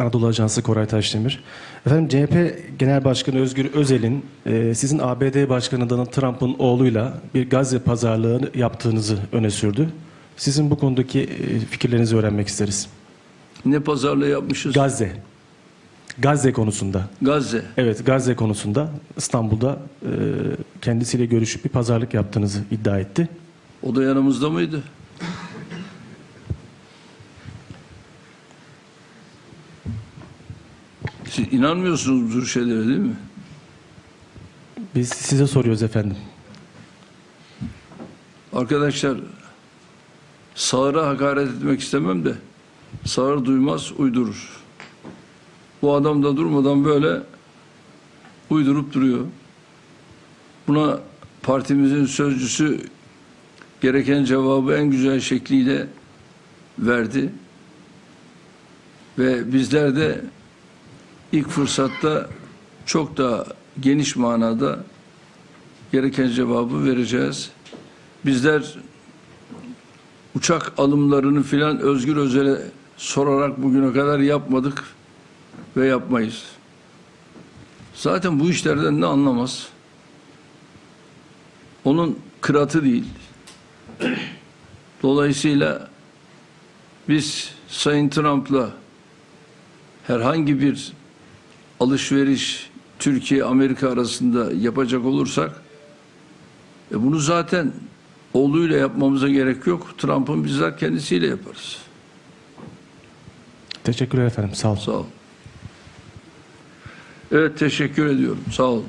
Anadolu Ajansı Koray Taşdemir. Efendim CHP Genel Başkanı Özgür Özel'in e, sizin ABD Başkanı Donald Trump'ın oğluyla bir Gazze pazarlığı yaptığınızı öne sürdü. Sizin bu konudaki e, fikirlerinizi öğrenmek isteriz. Ne pazarlığı yapmışız? Gazze. Gazze konusunda. Gazze. Evet Gazze konusunda İstanbul'da e, kendisiyle görüşüp bir pazarlık yaptığınızı iddia etti. O da yanımızda mıydı? Siz inanmıyorsunuz bu tür şeylere değil mi? Biz size soruyoruz efendim. Arkadaşlar sağıra hakaret etmek istemem de sağır duymaz uydurur. Bu adam da durmadan böyle uydurup duruyor. Buna partimizin sözcüsü gereken cevabı en güzel şekliyle verdi. Ve bizler de ilk fırsatta çok daha geniş manada gereken cevabı vereceğiz. Bizler uçak alımlarını filan Özgür Özel'e sorarak bugüne kadar yapmadık ve yapmayız. Zaten bu işlerden ne anlamaz. Onun kıratı değil. Dolayısıyla biz Sayın Trump'la herhangi bir alışveriş Türkiye Amerika arasında yapacak olursak e bunu zaten oğluyla yapmamıza gerek yok. Trump'ın bizzat kendisiyle yaparız. Teşekkürler efendim. Sağ olun. Sağ olun. Evet teşekkür ediyorum. Sağ olun.